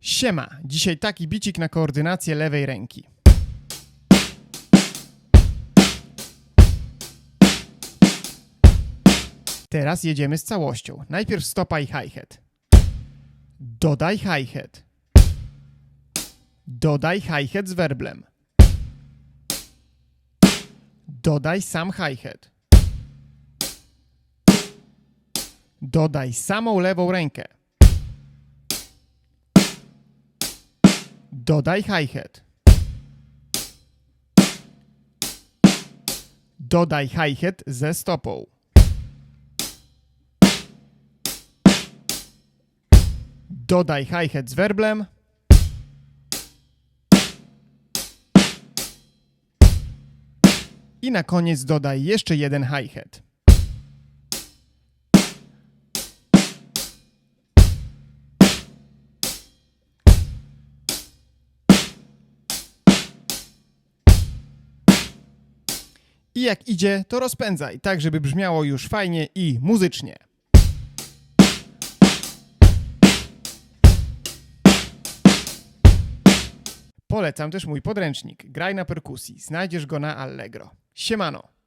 Siema, dzisiaj taki bicik na koordynację lewej ręki. Teraz jedziemy z całością. Najpierw stopa i hi-hat. Dodaj hi-hat. Dodaj hi-hat z werblem. Dodaj sam hi-hat. Dodaj samą lewą rękę. Dodaj hi-hat. Dodaj hi-hat ze stopą. Dodaj hi-hat z werblem. I na koniec dodaj jeszcze jeden hi-hat. I jak idzie, to rozpędzaj, tak żeby brzmiało już fajnie i muzycznie. Polecam też mój podręcznik Graj na perkusji. Znajdziesz go na Allegro. Siemano.